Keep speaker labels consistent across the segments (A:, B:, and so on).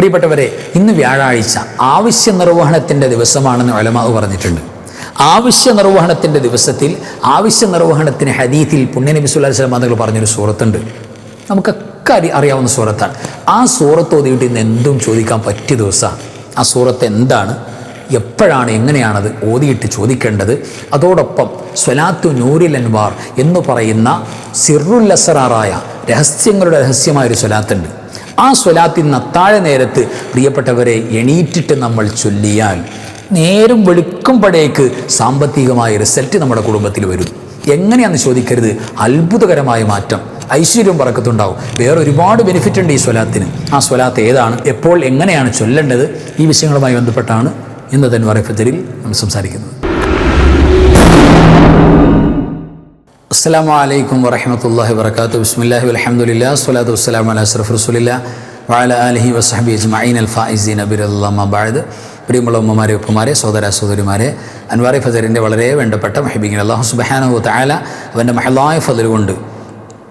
A: പ്രിയപ്പെട്ടവരെ ഇന്ന് വ്യാഴാഴ്ച ആവശ്യ നിർവഹണത്തിന്റെ ദിവസമാണെന്ന് ഒലമാവ് പറഞ്ഞിട്ടുണ്ട്. ആവശ്യ നിർവഹണത്തിന്റെ ദിവസത്തിൽ ആവശ്യ നിർവഹണത്തിന് ഹദീത്തിൽ പുണ്യനബി സുല്ലാ സ്വലം തങ്ങൾ പറഞ്ഞൊരു സൂറത്തുണ്ട്. നമുക്കൊക്കെ അറി അറിയാവുന്ന സൂറത്താണ്. ആ സൂറത്ത് ഓതിയിട്ട് ഇന്ന് എന്തും ചോദിക്കാൻ പറ്റിയ ദിവസമാണ്. ആ സൂറത്ത് എന്താണ്? എപ്പോഴാണ്? എങ്ങനെയാണത്? ഓതിയിട്ട് ചോദിക്കേണ്ടത്. അതോടൊപ്പം സ്വലാത്തു നൂരിൽ അൻവാർ എന്ന് പറയുന്ന സിറുല്ലസറായ രഹസ്യങ്ങളുടെ രഹസ്യമായൊരു സ്വലാത്തുണ്ട്. ആ സ്വലാത്തിൽ അത്താഴ നേരത്ത് പ്രിയപ്പെട്ടവരെ എണീറ്റിട്ട് നമ്മൾ ചൊല്ലിയാൽ നേരം വെളുക്കുമ്പോഴേക്ക് സാമ്പത്തികമായ റിസൾട്ട് നമ്മുടെ കുടുംബത്തിൽ വരും. എങ്ങനെയാണെന്ന് ചോദിക്കരുത്. അത്ഭുതകരമായ മാറ്റം. ഐശ്വര്യം പറക്കത്തുണ്ടാവും വേറെ ഒരുപാട് ബെനിഫിറ്റ് ഉണ്ട് ഈ സ്വലാത്തിന്. ആ സ്വലാത്ത് ഏതാണ്? എപ്പോൾ എങ്ങനെയാണ് ചൊല്ലേണ്ടത്? ഈ വിഷയങ്ങളുമായി ബന്ധപ്പെട്ടാണ് ഇന്ന് തന്നെ വറഫജരിൽ നമ്മൾ സംസാരിക്കുന്നത്. അസ്സാം വലൈക്കും വറഹമത്തല്ലാഹി വർക്കാത്തു ബിസ്മില്ലാഹി അലഹമുല്ലാ സ്വലാത്തു വസ്സലാം അല അഷ്റഫ് റസുലില്ല വാല അലഹി വസഹബി അജ്മഈൻ. അൽ ഫായിസീൻ അബിറല്ലാബാദ് പ്രിയമുള്ള ഉമ്മമാരെ ഉപ്പമാരെ സഹോദര സഹോദരിമാരെ അൻവാറി ഫസറിന്റെ വളരെ വേണ്ടപ്പെട്ട മഹിബിങ്ങൾ. അള്ളാഹു സുബാനു താല അവന്റെ മഹലായ ഫതിൽ കൊണ്ട്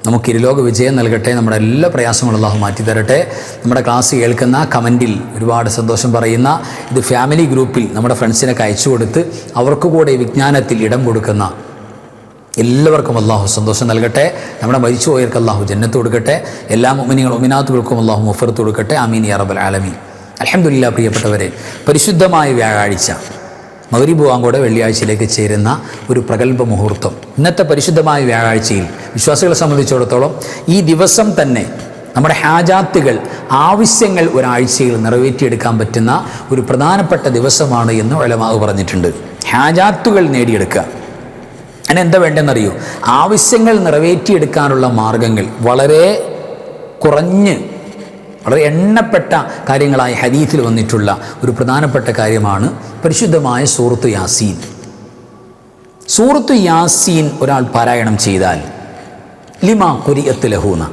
A: നമുക്ക് ഇരുലോക വിജയം നൽകട്ടെ. നമ്മുടെ എല്ലാ പ്രയാസങ്ങളും അള്ളാഹു മാറ്റി തരട്ടെ. നമ്മുടെ ക്ലാസ് കേൾക്കുന്ന കമന്റിൽ ഒരുപാട് സന്തോഷം പറയുന്ന ഇത് ഫാമിലി ഗ്രൂപ്പിൽ നമ്മുടെ ഫ്രണ്ട്സിനൊക്കെ അയച്ചു കൊടുത്ത് അവർക്ക് കൂടെ വിജ്ഞാനത്തിൽ ഇടം കൊടുക്കുന്ന എല്ലാവർക്കും അള്ളാഹു സന്തോഷം നൽകട്ടെ. നമ്മുടെ മരിച്ചുപോയവർക്ക് അള്ളാഹു ജന്നത്ത് കൊടുക്കട്ടെ. എല്ലാ മുമിനികളും ഒമിനാത്തുകൾക്കും അള്ളാഹു മുഫർത്ത് കൊടുക്കട്ടെ. അമീൻ അറബൽ ആലമീൻ. അലഹമുല്ല പ്രിയപ്പെട്ടവരെ പരിശുദ്ധമായ വ്യാഴാഴ്ച മൗരിബുവാങ്കോടെ വെള്ളിയാഴ്ചയിലേക്ക് ചേരുന്ന ഒരു പ്രഗത്ഭ മുഹൂർത്തം. ഇന്നത്തെ പരിശുദ്ധമായ വ്യാഴാഴ്ചയിൽ വിശ്വാസികളെ സംബന്ധിച്ചിടത്തോളം ഈ ദിവസം തന്നെ നമ്മുടെ ഹാജാത്തുകൾ ആവശ്യങ്ങൾ ഒരാഴ്ചയിൽ നിറവേറ്റിയെടുക്കാൻ പറ്റുന്ന ഒരു പ്രധാനപ്പെട്ട ദിവസമാണ് എന്ന് ഒലമാവ് പറഞ്ഞിട്ടുണ്ട്. ഹാജാത്തുകൾ നേടിയെടുക്കുക. അതിന് എന്താ വേണ്ടതെന്നറിയോ? ആവശ്യങ്ങൾ നിറവേറ്റിയെടുക്കാനുള്ള മാർഗങ്ങൾ വളരെ കുറഞ്ഞ് വളരെ എണ്ണപ്പെട്ട കാര്യങ്ങളായി ഹരീഫിൽ വന്നിട്ടുള്ള ഒരു പ്രധാനപ്പെട്ട കാര്യമാണ് പരിശുദ്ധമായ സൂറത്ത് യാസീൻ. സൂറത്ത് യാസീൻ ഒരാൾ പാരായണം ചെയ്താൽ ലിമാ കുരിയത്ത് ലഹൂന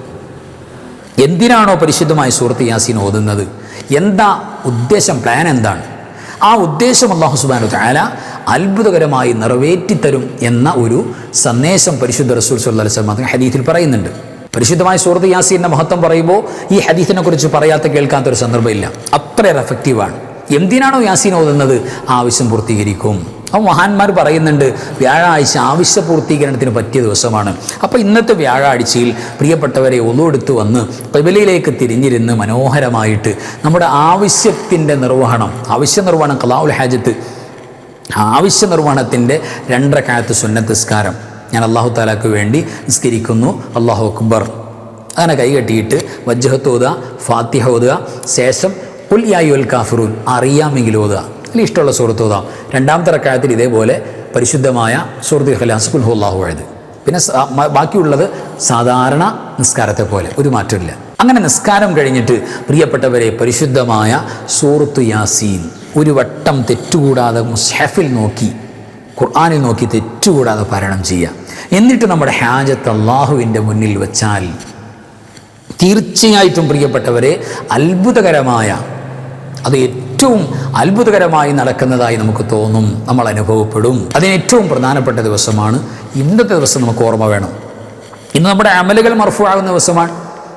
A: എന്തിനാണോ പരിശുദ്ധമായ സൂറത്ത് യാസീൻ ഓതുന്നത്? എന്താ ഉദ്ദേശം പ്ലാൻ എന്താണ്? ആ ഉദ്ദേശം അള്ളാഹു സുബാനു താല അത്ഭുതകരമായി നിറവേറ്റിത്തരും എന്ന ഒരു സന്ദേശം പരിശുദ്ധ റസൂൽ അലൈഹി വസല്ലം ഹദീസിൽ പറയുന്നുണ്ട്. പരിശുദ്ധമായ സൂറത്ത് യാസീന്റെ മഹത്വം പറയുമ്പോൾ ഈ ഹദീഫിനെ കുറിച്ച് പറയാത്ത കേൾക്കാത്തൊരു സന്ദർഭമില്ല. അത്രയേറെ എഫക്റ്റീവാണ് എന്തിനാണോ യാസീൻ ഓതുന്നത്? ആവശ്യം പൂർത്തീകരിക്കും. അപ്പോൾ മഹാന്മാർ പറയുന്നുണ്ട് വ്യാഴാഴ്ച ആവശ്യ പൂർത്തീകരണത്തിന് പറ്റിയ ദിവസമാണ്. അപ്പോൾ ഇന്നത്തെ വ്യാഴാഴ്ചയിൽ പ്രിയപ്പെട്ടവരെ ഒന്നുകൊടുത്ത് വന്ന് കബലയിലേക്ക് തിരിഞ്ഞിരുന്ന് മനോഹരമായിട്ട് നമ്മുടെ ആവശ്യത്തിന്റെ നിർവഹണം ആവശ്യ നിർവഹണം കലാവുൽ ഹാജത്ത് ആവശ്യ നിർവഹണത്തിന്റെ രണ്ടര കാലത്ത് സുന്നത്തിസ്കാരം ഞാൻ അള്ളാഹു താലാക്ക് വേണ്ടി നിസ്കരിക്കുന്നു. അള്ളാഹു അക്ബർ. അങ്ങനെ കൈകെട്ടിയിട്ട് വജ്ജഹത്ത് ഓതുക ഫാത്തിഹ ഓതുക ശേഷം ഉൽ കാഫിറൂൻ അറിയാമെങ്കിൽ ഓതുക. അല്ലെങ്കിൽ ഇഷ്ടമുള്ള സുഹൃത്ത് ഓതാം രണ്ടാമത്തെ റക്കായത്തിൽ ഇതേപോലെ പരിശുദ്ധമായ സുഹൃത്ത് ഖലാസ് കുൽഹു അള്ളാഹു എഴുത് പിന്നെ ബാക്കിയുള്ളത് സാധാരണ നിസ്കാരത്തെ പോലെ ഒരു മാറ്റമില്ല. അങ്ങനെ നിസ്കാരം കഴിഞ്ഞിട്ട് പ്രിയപ്പെട്ടവരെ പരിശുദ്ധമായ സൂറത്ത് യാസീൻ ഒരു വട്ടം തെറ്റുകൂടാതെ മുസ്ഹഫിൽ നോക്കി ഖുർആാനിൽ നോക്കി തെറ്റുകൂടാതെ പാരായണം ചെയ്യുക എന്നിട്ട് നമ്മുടെ ഹാജത്ത് അള്ളാഹുവിന്റെ മുന്നിൽ വെച്ചാൽ തീർച്ചയായിട്ടും പ്രിയപ്പെട്ടവരെ അത്ഭുതകരമായ അത് ഏറ്റവും അത്ഭുതകരമായി നടക്കുന്നതായി നമുക്ക് തോന്നും നമ്മൾ അനുഭവപ്പെടും. അതിന് ഏറ്റവും പ്രധാനപ്പെട്ട ദിവസമാണ് ഇന്നത്തെ ദിവസം നമുക്ക് ഓർമ്മ വേണം. ഇന്ന് നമ്മുടെ അമലുകൾ മർഫുവാകുന്ന ദിവസമാണ്.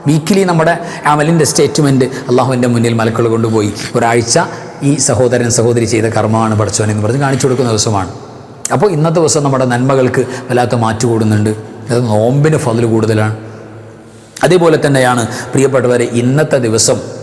A: വീക്കിലി നമ്മുടെ അമലിന്റെ സ്റ്റേറ്റ്മെന്റ് അള്ളാഹുവിന്റെ മുന്നിൽ മലക്കൾ കൊണ്ടുപോയി. ഒരാഴ്ച ഈ സഹോദരൻ സഹോദരി ചെയ്ത കർമ്മമാണ് പഠിച്ചവൻ എന്ന് പറഞ്ഞ് കാണിച്ചു കൊടുക്കുന്ന ദിവസമാണ്. അപ്പോൾ ഇന്നത്തെ ദിവസം നമ്മുടെ നന്മകൾക്ക് വല്ലാത്ത മാറ്റു കൂടുന്നുണ്ട്. അത് നോമ്പിന് ഫതിൽ കൂടുതലാണ്. അതേപോലെ തന്നെയാണ് പ്രിയപ്പെട്ടവരെ ഇന്നത്തെ ദിവസം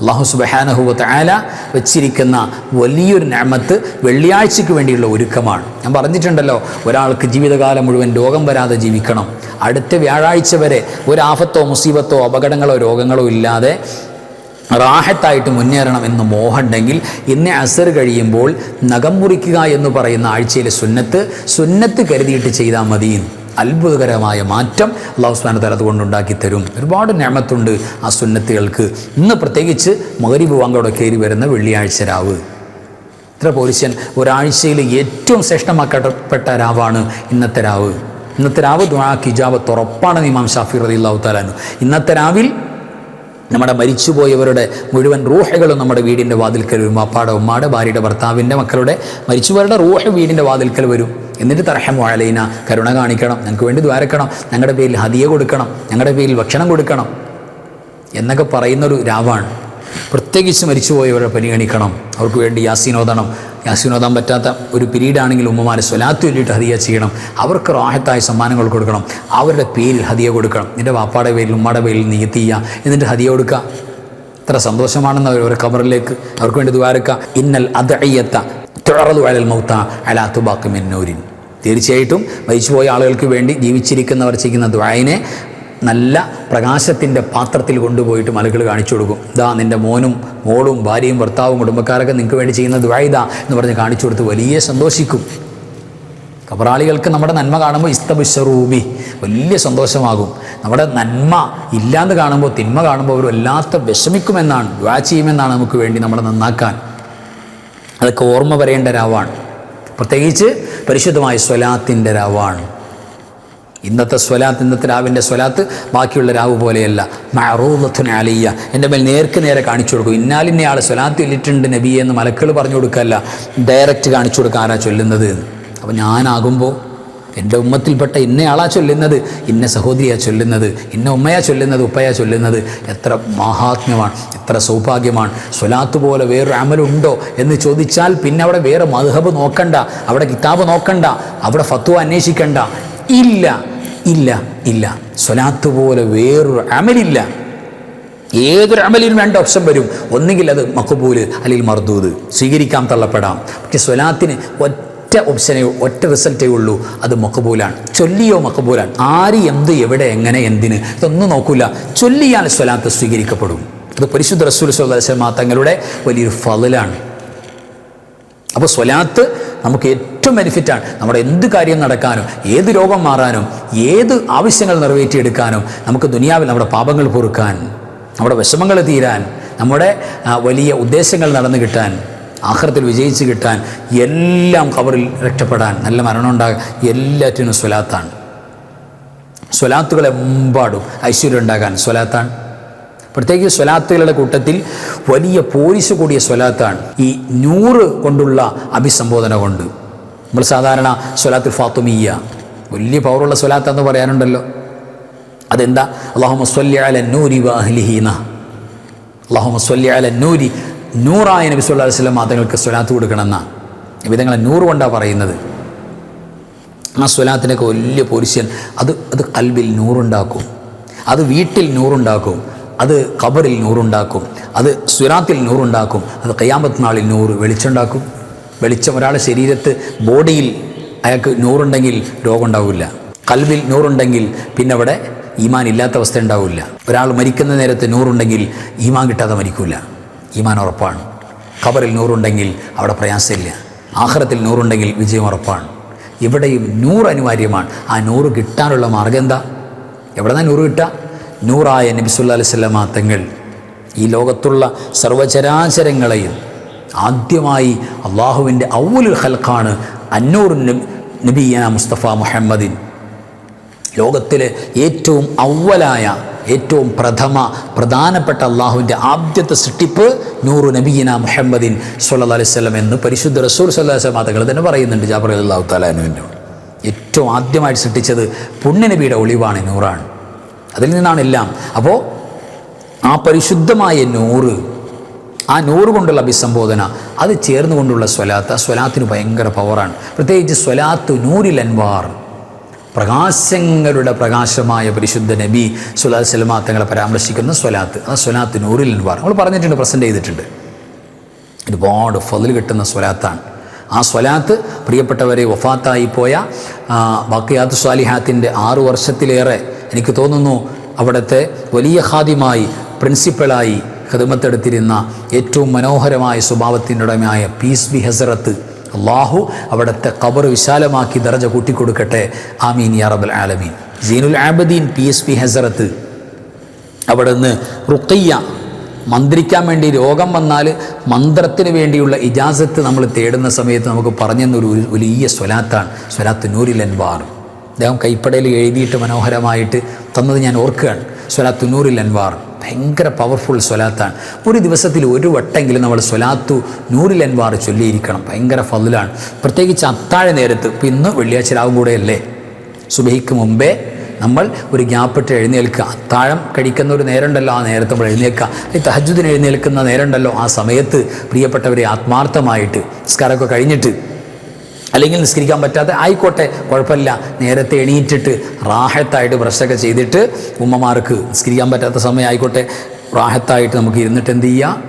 A: അള്ളാഹു സുബഹാനഹുവത്ത് ആല വെച്ചിരിക്കുന്ന വലിയൊരു ഞാമത്ത് വെള്ളിയാഴ്ചയ്ക്ക് വേണ്ടിയുള്ള ഒരുക്കമാണ്. ഞാൻ പറഞ്ഞിട്ടുണ്ടല്ലോ ഒരാൾക്ക് ജീവിതകാലം മുഴുവൻ രോഗം വരാതെ ജീവിക്കണം. അടുത്ത വ്യാഴാഴ്ച വരെ ഒരു ആഫത്തോ മുസീബത്തോ അപകടങ്ങളോ രോഗങ്ങളോ ഇല്ലാതെ റാഹത്തായിട്ട് മുന്നേറണം എന്ന് മോഹമുണ്ടെങ്കിൽ ഇന്ന് അസർ കഴിയുമ്പോൾ നഖം മുറിക്കുക എന്ന് പറയുന്ന ആഴ്ചയിലെ സുന്നത്ത് സുന്നത്ത് കരുതിയിട്ട് ചെയ്താൽ മതി അത്ഭുതകരമായ മാറ്റം അള്ളാഹു സ്മാന തല അതുകൊണ്ടുണ്ടാക്കി തരും. ഒരുപാട് ഞാമത്തുണ്ട് ആ സുന്നത്തുകൾക്ക്. ഇന്ന് പ്രത്യേകിച്ച് മകരീബ് വാങ്കോടെ കയറി വരുന്ന വെള്ളിയാഴ്ച രാവ്. ഇത്ര പോലീഷ്യൻ ഒരാഴ്ചയിൽ ഏറ്റവും ശ്രേഷ്ഠമാക്കപ്പെട്ട രാവാണ് ഇന്നത്തെ രാവ്. ഇന്നത്തെ രാവ് ദ്വാ കിജാബത്ത് ഉറപ്പാണ് ഇമാം ഷാഫി റതി അള്ളാഹു താലാനു ഇന്നത്തെ രാവിൽ നമ്മുടെ മരിച്ചുപോയവരുടെ മുഴുവൻ റൂഹകളും നമ്മുടെ വീടിന്റെ വാതിൽക്കൽ വരും അപ്പാടെ ഉമ്മാടെ ഭാര്യയുടെ ഭർത്താവിന്റെ മക്കളുടെ മരിച്ചുപോയവരുടെ റൂഹ് വീടിന്റെ വാതിൽക്കൽ വരും. എന്നിട്ട് തർഹം അലൈന കരുണ കാണിക്കണം. ഞങ്ങൾക്ക് വേണ്ടി ദ്വാരക്കണം ഞങ്ങളുടെ പേരിൽ ഹദിയ കൊടുക്കണം. ഞങ്ങളുടെ പേരിൽ ഭക്ഷണം കൊടുക്കണം. എന്നൊക്കെ പറയുന്നൊരു രാവാണ്. പ്രത്യേകിച്ച് മരിച്ചുപോയവരെ പരിഗണിക്കണം. അവർക്ക് വേണ്ടി യാസീനോദണം യാസീനോദാൻ പറ്റാത്ത ഒരു പിരീഡാണെങ്കിൽ ഉമ്മമാരെ സ്വലാത്ത് ചൊല്ലിയിട്ട് ഹദിയ ചെയ്യണം. അവർക്ക് റാഹത്തായ സമ്മാനങ്ങൾ കൊടുക്കണം. അവരുടെ പേരിൽ ഹദിയ കൊടുക്കണം. നിന്റെ വാപ്പാടെ പേരിൽ ഉമ്മയുടെ പേരിൽ നീത്തിയ എന്നിട്ട് ഹദിയ കൊടുക്കുക എത്ര സന്തോഷമാണെന്ന് അവർ ഒരു കബറിലേക്ക് അവർക്ക് വേണ്ടി ദ്വാരക്ക ഇന്നൽ അതയ്യത്ത തുഴറതു അലൽ മൗത്ത അലാ തുബാക്ക് മിന്നൂരിൻ തീർച്ചയായിട്ടും മരിച്ചുപോയ ആളുകൾക്ക് വേണ്ടി ജീവിച്ചിരിക്കുന്നവർ ചെയ്യുന്ന ദ്വായനെ നല്ല പ്രകാശത്തിന്റെ പാത്രത്തിൽ കൊണ്ടുപോയിട്ട് മലകൾ കാണിച്ചു കൊടുക്കും. ഇതാ നിന്റെ മോനും മോളും ഭാര്യയും ഭർത്താവും കുടുംബക്കാരൊക്കെ നിങ്ങൾക്ക് വേണ്ടി ചെയ്യുന്ന ദ്വായിത എന്ന് പറഞ്ഞ് കാണിച്ചു കൊടുത്ത് വലിയ സന്തോഷിക്കും. കബറാളികൾക്ക് നമ്മുടെ നന്മ കാണുമ്പോൾ ഇസ്തബിഷറൂബി വലിയ സന്തോഷമാകും. നമ്മുടെ നന്മ ഇല്ലാന്ന് കാണുമ്പോൾ തിന്മ കാണുമ്പോൾ അവർ വല്ലാത്ത വിഷമിക്കുമെന്നാണ് ദ്വാ ചെയ്യുമെന്നാണ് നമുക്ക് വേണ്ടി നമ്മളെ നന്നാക്കാൻ. അതൊക്കെ ഓർമ്മ വരേണ്ട രാവാണ് പ്രത്യേകിച്ച് പരിശുദ്ധമായ സ്വലാത്തിന്റെ രാവാണ് ഇന്നത്തെ സ്വലാത്ത് ഇന്നത്തെ രാവിന്റെ സ്വലാത്ത് ബാക്കിയുള്ള രാവ് പോലെയല്ല. മറൂലത്തുന അലിയ എന്റെ മേൽ നേർക്ക് നേരെ കാണിച്ചു കൊടുക്കും. ഇന്നാലിന്റെ ആൾ സ്വലാത്ത് ഇല്ലിട്ടുണ്ട് നബിയെ എന്ന് മലക്കൾ പറഞ്ഞു കൊടുക്കല്ല. ഡയറക്റ്റ് കാണിച്ചു കൊടുക്കുക ആരാ ചൊല്ലുന്നത്? എന്ന് അപ്പോൾ ഞാനാകുമ്പോൾ എന്റെ ഉമ്മത്തിൽപ്പെട്ട ഇന്നയാളാ ചൊല്ലുന്നത്? ഇന്ന സഹോദരിയാ ചൊല്ലുന്നത്? ഇന്ന ഉമ്മയാ ചൊല്ലുന്നത്? ഉപ്പയാ ചൊല്ലുന്നത്? എത്ര മഹാത്മ്യമാണ് എത്ര സൗഭാഗ്യമാണ്. സ്വലാത്ത് പോലെ വേറൊരു അമലുണ്ടോ എന്ന് ചോദിച്ചാൽ പിന്നെ അവിടെ വേറെ മധുഹബ് നോക്കണ്ട അവിടെ കിതാബ് നോക്കണ്ട അവിടെ ഫത്വ അന്വേഷിക്കണ്ട. ഇല്ല ഇല്ല ഇല്ല. സ്വലാത്ത് പോലെ വേറൊരു അമലില്ല. ഏതൊരു അമലിനും രണ്ട് ഓപ്ഷൻ വരും. ഒന്നുകിൽ അത് മക്കബൂൽ അല്ലെങ്കിൽ മർദൂത് സ്വീകരിക്കാം തള്ളപ്പെടാം. പക്ഷെ സ്വലാത്തിന് ഒറ്റ ഓപ്ഷനേ ഒറ്റ റിസൾട്ടേ ഉള്ളൂ. അത് മക്കബൂലാണ് ചൊല്ലിയോ മക്കബൂലാണ് ആര് എന്ത് എവിടെ എങ്ങനെ എന്തിന്? ഇതൊന്നും നോക്കൂല. ചൊല്ലിയാൽ സ്വലാത്ത് സ്വീകരിക്കപ്പെടും. അത് പരിശുദ്ധ റസൂൽ സ്വലാസ്ലമ തങ്ങളുടെ വലിയൊരു ഫലലാണ് അപ്പോൾ സ്വലാത്ത് നമുക്ക് ഏറ്റവും ബെനിഫിറ്റാണ് നമ്മുടെ എന്ത് കാര്യം നടക്കാനും ഏത് രോഗം മാറാനും ഏത് ആവശ്യങ്ങൾ നിറവേറ്റിയെടുക്കാനും നമുക്ക് ദുനിയാവിൽ നമ്മുടെ പാപങ്ങൾ പൊറുക്കാൻ നമ്മുടെ വിഷമങ്ങൾ തീരാൻ നമ്മുടെ വലിയ ഉദ്ദേശങ്ങൾ നടന്നു കിട്ടാൻ ആഹ്റത്തിൽ വിജയിച്ച് കിട്ടാൻ എല്ലാം കവറിൽ രക്ഷപ്പെടാൻ നല്ല മരണം ഉണ്ടാകാൻ എല്ലാറ്റിനും സ്വലാത്താണ്. സ്വലാത്തുകളെമ്പാടും ഐശ്വര്യം ഉണ്ടാകാൻ സ്വലാത്താണ്. പ്രത്യേകിച്ച് സ്വലാത്തുകളുടെ കൂട്ടത്തിൽ വലിയ പോലീസ് കൂടിയ സ്വലാത്താണ് ഈ നൂറ് കൊണ്ടുള്ള അഭിസംബോധന കൊണ്ട്. നമ്മൾ സാധാരണ സ്വലാത്തുൽ ഫാത്തുമിയ വലിയ പവറുള്ള സ്വലാത്തെന്ന് പറയാനുണ്ടല്ലോ. അതെന്താ? അള്ളാഹു മസ്വല്ലി അല നൂരി വാഹ്ലിഹീന അള്ളാഹു മസ്വല്ലി അല നൂരി നൂറായ നബി സുല്ലാ വസ്ലം വസല്ലം തങ്ങൾക്ക് സ്വലാത്ത് കൊടുക്കണമെന്ന വിധങ്ങളെ നൂറ് കൊണ്ടാണ് പറയുന്നത്. ആ സ്വലാത്തിനൊക്കെ വലിയ പോലീസ് അത് അത് കൽബിൽ നൂറുണ്ടാക്കും. അത് വീട്ടിൽ നൂറുണ്ടാക്കും. അത് ഖബറിൽ നൂറുണ്ടാക്കും അത് സുരാത്തിൽ നൂറുണ്ടാക്കും അത് കയ്യാമത്ത് നാളിൽ നൂറ് വെളിച്ചുണ്ടാക്കും വെളിച്ചം ഒരാളുടെ ശരീരത്ത് ബോഡിയിൽ അയാൾക്ക് നൂറുണ്ടെങ്കിൽ രോഗം ഉണ്ടാവില്ല കൽബിൽ നൂറുണ്ടെങ്കിൽ പിന്നെ അവിടെ ഈമാൻ ഇല്ലാത്ത അവസ്ഥ ഉണ്ടാവില്ല ഒരാൾ മരിക്കുന്ന നേരത്ത് നൂറുണ്ടെങ്കിൽ ഈമാൻ കിട്ടാതെ മരിക്കില്ല ഈമാൻ ഉറപ്പാണ്. ഖബറിൽ നൂറുണ്ടെങ്കിൽ അവിടെ പ്രയാസമില്ല. ആഹ്റത്തിൽ നൂറുണ്ടെങ്കിൽ വിജയം ഉറപ്പാണ്. ഇവിടെയും നൂറ് അനിവാര്യമാണ് ആ നൂറ് കിട്ടാനുള്ള മാർഗം എന്താ? എവിടെ നൂറ് കിട്ടുക? നൂറായ നബിസുല്ലാ അലൈഹി സ്വലമാ തങ്ങൾ ഈ ലോകത്തുള്ള സർവചരാചരങ്ങളെയും ആദ്യമായി അള്ളാഹുവിന്റെ ഔലുൽ ഹൽക്കാണ് അന്നൂർ നബിയന മുസ്തഫ മുഹമ്മദിൻ. ലോകത്തിലെ ഏറ്റവും ഔവലായ ഏറ്റവും പ്രഥമ പ്രധാനപ്പെട്ട അള്ളാഹുവിന്റെ ആദ്യത്തെ സൃഷ്ടിപ്പ് നൂറു നബീന മുഹമ്മദിൻ സല്ലാ അലൈഹി സ്വലം എന്ന് പരിശുദ്ധ റസൂൽ സല്ലാ തങ്ങൾ തന്നെ പറയുന്നുണ്ട് ജാബർ അള്ളാഹു താലാനുവിന്റെ ഏറ്റവും ആദ്യമായിട്ട് സൃഷ്ടിച്ചത് പുണ്യനബിയുടെ ഒളിവാണ് നൂറാണ്. അതിൽ നിന്നാണ് എല്ലാം. അപ്പോൾ ആ പരിശുദ്ധമായ നൂറ് ആ നൂറ് കൊണ്ടുള്ള അഭിസംബോധന അത് ചേർന്നുകൊണ്ടുള്ള സ്വലാത്ത് ആ സ്വലാത്തിന് ഭയങ്കര പവറാണ് പ്രത്യേകിച്ച് സ്വലാത്ത് നൂരിൽ അൻവാർ പ്രകാശങ്ങളുടെ പ്രകാശമായ പരിശുദ്ധ നബി സുലാ സലമാ തങ്ങളെ പരാമർശിക്കുന്ന സ്വലാത്ത് ആ സ്വലാത്ത് നൂറിൽ അൻവാർ. നമ്മൾ പറഞ്ഞിട്ടുണ്ട് പ്രസന്റ് ചെയ്തിട്ടുണ്ട്. ഒരുപാട് ഫതിൽ കിട്ടുന്ന സ്വലാത്താണ്. ആ സ്വലാത്ത് പ്രിയപ്പെട്ടവരെ വഫാത്തായി പോയ ബാക്കിയാത്ത് സ്വാലിഹാത്തിന്റെ ആറു വർഷത്തിലേറെ എനിക്ക് തോന്നുന്നു അവിടുത്തെ വലിയ ഖാദിമായി പ്രിൻസിപ്പളായി ഹിദമത്തെടുത്തിരുന്ന ഏറ്റവും മനോഹരമായ സ്വഭാവത്തിനുടമയായ പീസ് ബി ഹസറത്ത് അള്ളാഹു അവിടുത്തെ ഖബർ വിശാലമാക്കി ദർജ കൂട്ടിക്കൊടുക്കട്ടെ. ആമീൻ യാ റബൽ ആലമീൻ. Zainul Abideen P S P Hazrat അവിടെ നിന്ന് റുക്കയ്യ മന്ത്രിക്കാൻ വേണ്ടി രോഗം വന്നാൽ മന്ത്രത്തിന് വേണ്ടിയുള്ള ഇജാസത്ത് നമ്മൾ തേടുന്ന സമയത്ത് നമുക്ക് പറഞ്ഞെന്നൊരു വലിയ സ്വലാത്താണ്. സ്വലാത്ത് നൂരിൽ അൻവാർ. അദ്ദേഹം കൈപ്പടയിൽ എഴുതിയിട്ട് മനോഹരമായിട്ട് തന്നത് ഞാൻ ഓർക്കുകയാണ്. സ്വലാത്ത് നൂറിൽ അൻവാർ. ഭയങ്കര പവർഫുൾ സ്വലാത്താണ്. ഒരു ദിവസത്തിൽ ഒരു വട്ടെങ്കിലും നമ്മൾ സ്വലാത്തു നൂറിൽ അൻവാർ ചൊല്ലിയിരിക്കണം. ഭയങ്കര ഫതിലാണ്. പ്രത്യേകിച്ച് അത്താഴ നേരത്ത് ഇപ്പം ഇന്ന് വെള്ളിയാഴ്ച രാവും കൂടെയല്ലേ? സുബഹിക്ക് മുമ്പേ നമ്മൾ ഒരു ഗ്യാപ്പിട്ട് എഴുന്നേൽക്കുക. അത്താഴം കഴിക്കുന്ന ഒരു നേരമുണ്ടല്ലോ ആ നേരത്തെ നമ്മൾ എഴുന്നേൽക്കുക. ഈ തഹജുദിന് എഴുന്നേൽക്കുന്ന നേരമുണ്ടല്ലോ ആ സമയത്ത് പ്രിയപ്പെട്ടവരെ ആത്മാർത്ഥമായിട്ട് നിസ്കാരമൊക്കെ കഴിഞ്ഞിട്ട് അല്ലെങ്കിൽ നിസ്കരിക്കാൻ പറ്റാതെ ആയിക്കോട്ടെ കുഴപ്പമില്ല. നേരത്തെ എണീറ്റിട്ട് റാഹത്തായിട്ട് ബ്രഷൊക്കെ ചെയ്തിട്ട് ഉമ്മമാർക്ക് നിസ്കരിക്കാൻ പറ്റാത്ത സമയം ആയിക്കോട്ടെ. റാഹത്തായിട്ട് നമുക്ക് ഇരുന്നിട്ട് എന്ത് ചെയ്യുക?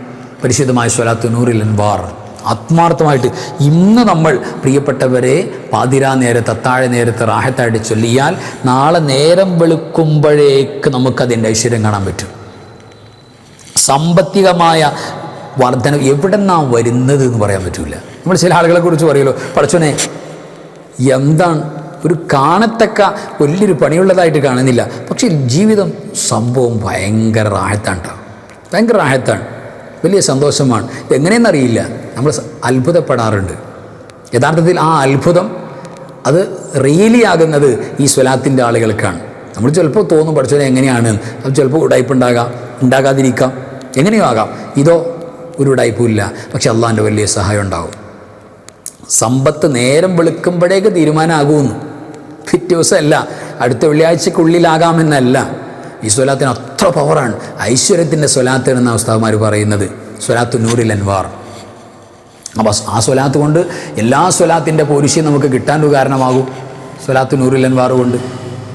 A: പരിശുദ്ധമായ സ്വലാത്ത് നൂറിൽ അൻവാർ ആത്മാർത്ഥമായിട്ട് ഇന്ന് നമ്മൾ പ്രിയപ്പെട്ടവരെ പാതിരാ നേരത്ത് അത്താഴ നേരത്ത് റാഹത്തായിട്ട് ചൊല്ലിയാൽ നാളെ നേരം വെളുക്കുമ്പോഴേക്ക് നമുക്കതിന്റെ ഐശ്വര്യം കാണാൻ പറ്റും. സാമ്പത്തികമായ വർധന എവിടെ നിന്നാണ് വരുന്നത് എന്ന് പറയാൻ പറ്റില്ല നമ്മൾ ചില ആളുകളെ കുറിച്ച് പറയുമല്ലോ പഠിച്ചോനെ എന്താണ്? ഒരു കാണത്തക്ക വലിയൊരു പണിയുള്ളതായിട്ട് കാണുന്നില്ല. പക്ഷേ ജീവിതം സംഭവം ഭയങ്കര റാഹത്താണ്. ഭയങ്കര റാഹത്താണ്. വലിയ സന്തോഷമാണ്. എങ്ങനെയെന്നറിയില്ല. നമ്മൾ അത്ഭുതപ്പെടാറുണ്ട്. യഥാർത്ഥത്തിൽ ആ അത്ഭുതം അത് റിയലി ആകുന്നത് ഈ സ്വലാത്തിന്റെ ആളുകൾക്കാണ്. നമ്മൾ ചിലപ്പോൾ തോന്നും പഠിച്ചത് എങ്ങനെയാണ്? അത് ചിലപ്പോൾ ഉടായ്പുണ്ടാകാം ഉണ്ടാകാതിരിക്കാം എങ്ങനെയോ ആകാം. ഇതോ ഒരു ഉടായ്പുമില്ല. പക്ഷെ അള്ളാന്റെ വലിയ സഹായം ഉണ്ടാകും സമ്പത്ത് നേരം വെളുക്കുമ്പോഴേക്ക് തീരുമാനമാകുമെന്ന്. പിറ്റേ ദിവസമല്ല അടുത്ത വെള്ളിയാഴ്ചക്കുള്ളിലാകാമെന്നല്ല. ഈ സ്വലാത്തിന് അത്ര പവറാണ് ഐശ്വര്യത്തിന്റെ സ്വലാത്ത് എന്ന ഉസ്താവുമാർ പറയുന്നത്. സ്വലാത്തു നൂറിൽ അൻവാർ. അപ്പോൾ ആ സ്വലാത്ത് കൊണ്ട് എല്ലാ സ്വലാത്തിന്റെ പോരിശയും നമുക്ക് കിട്ടാൻ ഒരു കാരണമാകും. സ്വലാത്ത് നൂറിൽ അൻവാർ കൊണ്ട്.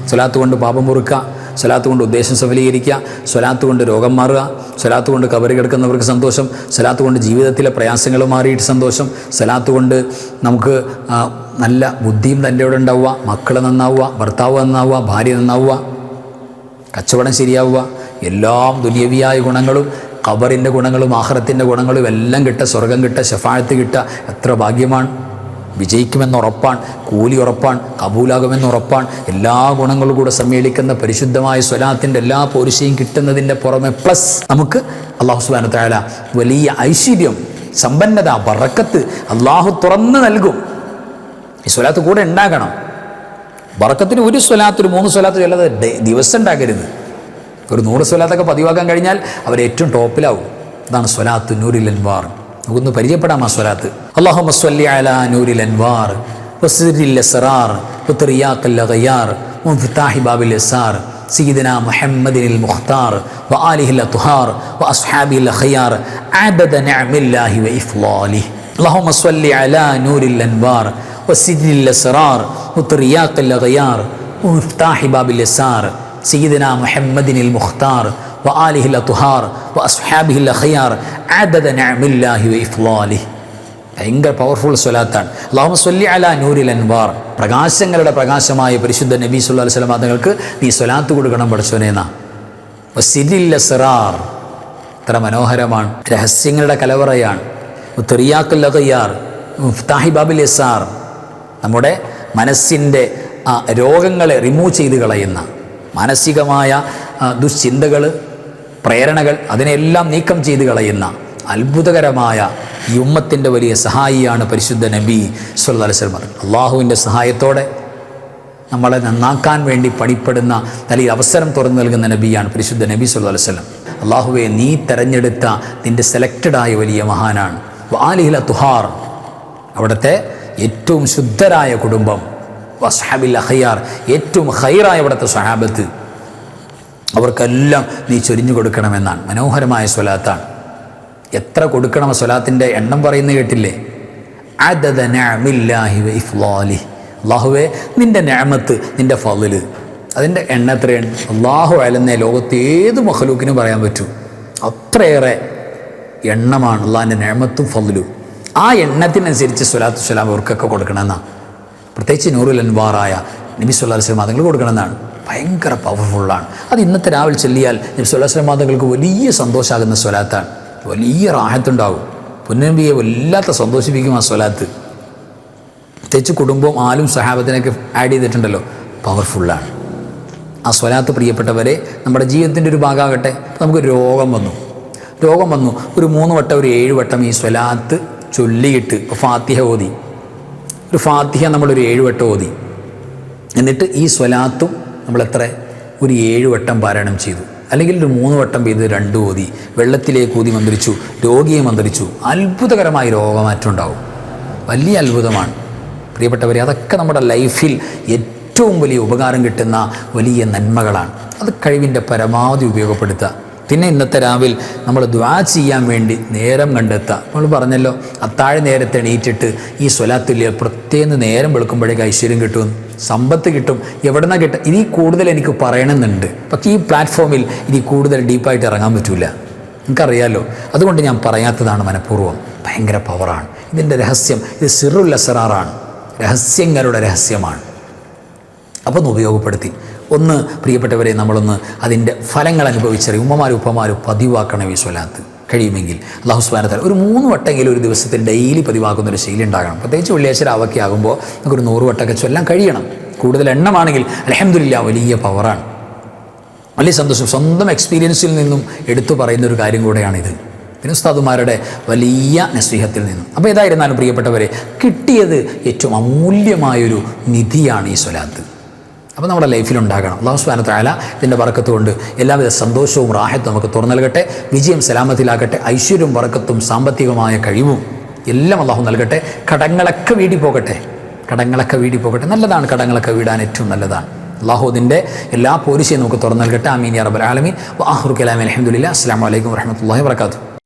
A: സ്വലാത്ത് കൊണ്ട് പാപം മുറുക്കുക. സ്വലാത്ത് കൊണ്ട് ഉദ്ദേശം സഫലീകരിക്കുക. സ്വലാത്ത് കൊണ്ട് രോഗം മാറുക. സ്വലാത്ത് കൊണ്ട് കബറി കിടക്കുന്നവർക്ക് സന്തോഷം. സ്വലാത്ത് കൊണ്ട് ജീവിതത്തിലെ പ്രയാസങ്ങൾ മാറിയിട്ട് സന്തോഷം. സ്വലാത്ത് കൊണ്ട് നമുക്ക് നല്ല ബുദ്ധിയും തന്റെ ഉണ്ടാവുക. മക്കൾ നന്നാവുക. ഭർത്താവ് നന്നാവുക. ഭാര്യ നന്നാവുക. കച്ചവടം ശരിയാവുക. എല്ലാം ദുനിയവിയായ ഗുണങ്ങളും ഖബറിന്റെ ഗുണങ്ങളും ആഹ്റത്തിന്റെ ഗുണങ്ങളും എല്ലാം കിട്ടുക സ്വർഗം കിട്ടുക ഷഫാഴത്ത് കിട്ടുക എത്ര ഭാഗ്യമാണ്. വിജയിക്കുമെന്ന് ഉറപ്പാണ് കൂലി ഉറപ്പാണ് കബൂലാകുമെന്ന് ഉറപ്പാണ്. എല്ലാ ഗുണങ്ങളും കൂടെ സമ്മേളിക്കുന്ന പരിശുദ്ധമായ സ്വലാത്തിന്റെ എല്ലാ പോരുഷയും കിട്ടുന്നതിന്റെ പുറമെ പ്ലസ് നമുക്ക് അള്ളാഹു സുബാന താല വലിയ ഐശ്വര്യം സമ്പന്നത ബറക്കത്ത് അള്ളാഹു തുറന്ന് നൽകും. ഈ സ്വലാത്ത് കൂടെ ഉണ്ടാകണം. ബറക്കത്തിന് ഒരു സ്വലാത്ത് ഒരു മൂന്ന് സ്വലാത്ത് ചൊല്ലാതെ ഡേ- ദിവസം ഉണ്ടാക്കരുത് ഒരു നൂറ് സ്വലാത്തൊക്കെ പതിവാക്കാൻ കഴിഞ്ഞാൽ അവർ ഏറ്റവും ടോപ്പിലാവും അതാണ് സ്വലാത്ത് നൂരിൽ അൻവാർ നമുക്കൊന്ന് പരിചയപ്പെടാം ആ സ്വലാത്ത് അള്ളാഹു മസ്വല്ലി അല നൂരിൽ അൻവാർ വസിറിൽ അസ്റാർ وترياق الغيار وانفتاح باب اليسار سيدنا محمد المختار وآله الأطهار وأصحابه الخيار عدد نعم الله وإفضاله اللهم صل على نور الأنوار وسجن الأسرار وترياق الأغيار ومفتاح باب اليسار سيدنا محمد المختار وآله الأطهار وأصحابه الأخيار عدد نعم الله وإفضاله ഭയങ്കര പവർഫുൾ സ്വലാത്താണ് അള്ളാഹു സ്വല്ലി അല നൂരിൽ അൻവാർ പ്രകാശങ്ങളുടെ പ്രകാശമായ പരിശുദ്ധ നബി സുല്ലാ വസ്ലം തങ്ങൾക്ക് നീ സ്വലാത്ത് കൊടുക്കണം പഠിച്ചോനേന്നാ വസിരില്ല സിറാർ എത്ര മനോഹരമാണ് രഹസ്യങ്ങളുടെ കലവറയാണ് തെറിയാക്കല്ലകയ്യാർ മുഫ്താഹി ബാബിൽ യസാർ നമ്മുടെ മനസ്സിന്റെ ആ രോഗങ്ങളെ റിമൂവ് ചെയ്ത് കളയുന്ന മാനസികമായ ദുശ്ചിന്തകൾ പ്രേരണകൾ അതിനെല്ലാം നീക്കം ചെയ്ത് കളയുന്ന അത്ഭുതകരമായ ഈ ഉമ്മത്തിന്റെ വലിയ സഹായിയാണ് പരിശുദ്ധ നബി സുല്ലാ വസ്ലം അള്ളാഹുവിന്റെ സഹായത്തോടെ നമ്മളെ നന്നാക്കാൻ വേണ്ടി പണിപ്പെടുന്ന അല്ലെങ്കിൽ അവസരം തുറന്നു നൽകുന്ന നബിയാണ് പരിശുദ്ധ നബി സുല്ലാ അലൈവല്ലം അള്ളാഹുവെ നീ തെരഞ്ഞെടുത്ത നിന്റെ സെലക്റ്റഡായ വലിയ മഹാനാണ്. വാലിഹില തുഹാർ. അവിടുത്തെ ഏറ്റവും ശുദ്ധരായ കുടുംബം. വസ്ഹാബിൽ അഹയ്യാർ ഏറ്റവും ഹൈറായ ഇവിടുത്തെ സ്വഹാബത്ത്. അവർക്കെല്ലാം നീ ചൊരിഞ്ഞു കൊടുക്കണമെന്നാണ്. മനോഹരമായ സ്വലാത്താണ്. എത്ര കൊടുക്കണം സ്വലാത്തിന്റെ എണ്ണം പറയുന്നത് കേട്ടില്ലേ? ഇഫ്ലാലി അള്ളാഹുവേ നിന്റെ ഞാമത്ത് നിന്റെ ഫതിൽ. അതിന്റെ എണ്ണ എത്രയാണ്? അള്ളാഹു അലന്നെ ലോകത്ത് ഏത് മഹലൂക്കിനും പറയാൻ പറ്റൂ. അത്രയേറെ എണ്ണമാണ് അള്ളാഹിന്റെ ഞാമത്തും ഫതിലും. ആ എണ്ണത്തിനനുസരിച്ച് സ്വലാത്തു സ്വലാം അവർക്കൊക്കെ കൊടുക്കണമെന്നാണ് പ്രത്യേകിച്ച് നൂറുൽ അൻവാറായ നബി സുല്ലാ വസ്ലം മതങ്ങൾ കൊടുക്കണമെന്നാണ്. ഭയങ്കര പവർഫുള്ളാണ്. അത് ഇന്നത്തെ രാവിലെ ചൊല്ലിയാൽ നബി സുല്ലാ വസ്ലം മതങ്ങൾക്ക് വലിയ സന്തോഷമാകുന്ന സ്വലാത്താണ്. വലിയ റാഹത്തുണ്ടാകും പുന്നമ്പിയെ വല്ലാത്ത സന്തോഷിപ്പിക്കും ആ സ്വലാത്ത്. പ്രത്യേകിച്ച് കുടുംബവും ആലും സഹാബത്തിനൊക്കെ ആഡ് ചെയ്തിട്ടുണ്ടല്ലോ. പവർഫുള്ളാണ്. ആ സ്വലാത്ത് പ്രിയപ്പെട്ടവരെ നമ്മുടെ ജീവിതത്തിന്റെ ഒരു ഭാഗമാകട്ടെ. നമുക്ക് രോഗം വന്നു. രോഗം വന്നു. ഒരു മൂന്ന് വട്ടം ഒരു ഏഴ് വട്ടം ഈ സ്വലാത്ത് ചൊല്ലിയിട്ട് ഇപ്പോൾ ഫാത്തിഹ ഓതി. ഒരു ഫാത്തിഹ നമ്മളൊരു ഏഴുവട്ടം ഓതി. എന്നിട്ട് ഈ സ്വലാത്തും നമ്മളെത്ര? ഒരു ഏഴുവട്ടം പാരായണം ചെയ്തു. അല്ലെങ്കിൽ ഒരു മൂന്ന് വട്ടം പെയ്ത് രണ്ട് ഓതി. വെള്ളത്തിലേക്ക് ഊതി മന്ത്രിച്ചു രോഗിയെ മന്ത്രിച്ചു. അത്ഭുതകരമായി രോഗമാറ്റം ഉണ്ടാവും. വലിയ അത്ഭുതമാണ്. പ്രിയപ്പെട്ടവരെ അതൊക്കെ നമ്മുടെ ലൈഫിൽ ഏറ്റവും വലിയ ഉപകാരം കിട്ടുന്ന വലിയ നന്മകളാണ്. അത് കഴിവിന്റെ പരമാവധി ഉപയോഗപ്പെടുത്തുക. പിന്നെ ഇന്നത്തെ രാവിൽ നമ്മൾ ദ്വാ ചെയ്യാൻ വേണ്ടി നേരം കണ്ടെത്തുക നമ്മൾ പറഞ്ഞല്ലോ അത്താഴ നേരത്തെ എണീറ്റിട്ട് ഈ സ്വലാത്തുല്യ പ്രത്യേകം നേരം വെളുക്കുമ്പോഴേക്ക് ഐശ്വര്യം കിട്ടും. സമ്പത്ത് കിട്ടും. എവിടെ നിന്നാണ് ഇനി കൂടുതൽ എനിക്ക് പറയണമെന്നുണ്ട്. പക്ഷേ ഈ പ്ലാറ്റ്ഫോമിൽ ഇനി കൂടുതൽ ഡീപ്പായിട്ട് ഇറങ്ങാൻ പറ്റില്ല നിങ്ങൾക്കറിയാലോ അതുകൊണ്ട് ഞാൻ പറയാത്തതാണ് മനഃപൂർവം. ഭയങ്കര പവറാണ് ഇതിന്റെ രഹസ്യം ഇത് സിറുൽ അസറാറാണ് രഹസ്യങ്ങളുടെ രഹസ്യമാണ്. അപ്പോൾ ഒന്ന് ഉപയോഗപ്പെടുത്തി. ഒന്ന് പ്രിയപ്പെട്ടവരെ നമ്മളൊന്ന് അതിന്റെ ഫലങ്ങൾ അനുഭവിച്ചറിയും. ഉമ്മമാരും ഉപ്പമാരും പതിവാക്കണം ഈ സ്വലാത്ത്. കഴിയുമെങ്കിൽ അള്ളാഹു സ്വാനത്താൽ ഒരു മൂന്ന് വട്ടെങ്കിലും ഒരു ദിവസത്തിൽ ഡെയിലി പതിവാക്കുന്ന ഒരു ശൈലി ഉണ്ടാകണം. പ്രത്യേകിച്ച് വെള്ളിയാഴ്ച രാവൊക്കെ ആകുമ്പോൾ നമുക്കൊരു നൂറ് വട്ടമൊക്കെ ചൊല്ലാൻ കഴിയണം. കൂടുതൽ എണ്ണമാണെങ്കിൽ അലഹമില്ല വലിയ പവറാണ്. വലിയ സന്തോഷം. സ്വന്തം എക്സ്പീരിയൻസിൽ നിന്നും എടുത്തു പറയുന്ന ഒരു കാര്യം കൂടെയാണിത്. പിന്നെ ഉസ്താദുമാരുടെ വലിയ നസ്വീഹത്തിൽ നിന്നും. അപ്പോൾ ഏതായിരുന്നാലും പ്രിയപ്പെട്ടവരെ കിട്ടിയത് ഏറ്റവും അമൂല്യമായൊരു നിധിയാണ് ഈ സ്വലാത്ത്. അപ്പോൾ നമ്മുടെ ലൈഫിലുണ്ടാകണം അള്ളാഹു സുബാന താല ഇതിന്റെ വറക്കത്ത് കൊണ്ട് എല്ലാവിധ സന്തോഷവും റാഹത്തും നമുക്ക് തുറന്നു നൽകട്ടെ. വിജയം സലാമത്തിലാകട്ടെ. ഐശ്വര്യവും വറക്കത്തും സാമ്പത്തികമായ കഴിവും എല്ലാം അള്ളാഹു നൽകട്ടെ. കടങ്ങളൊക്കെ വീടി പോകട്ടെ. കടങ്ങളൊക്കെ വീടി പോകട്ടെ. നല്ലതാണ് കടങ്ങളൊക്കെ വീടാൻ ഏറ്റവും നല്ലതാണ്. അള്ളാഹു അതിന്റെ എല്ലാ പോലീസിയും നമുക്ക് തുറന്നു നൽകട്ടെ. അമീൻ യാ റബ്ബൽ ആലമീൻ. വാഹുർ കലാമി അലഹമുല്ല അസ്സാം വലൈക്കും വരഹമുല്ലാ വർക്കാത്തു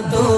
B: do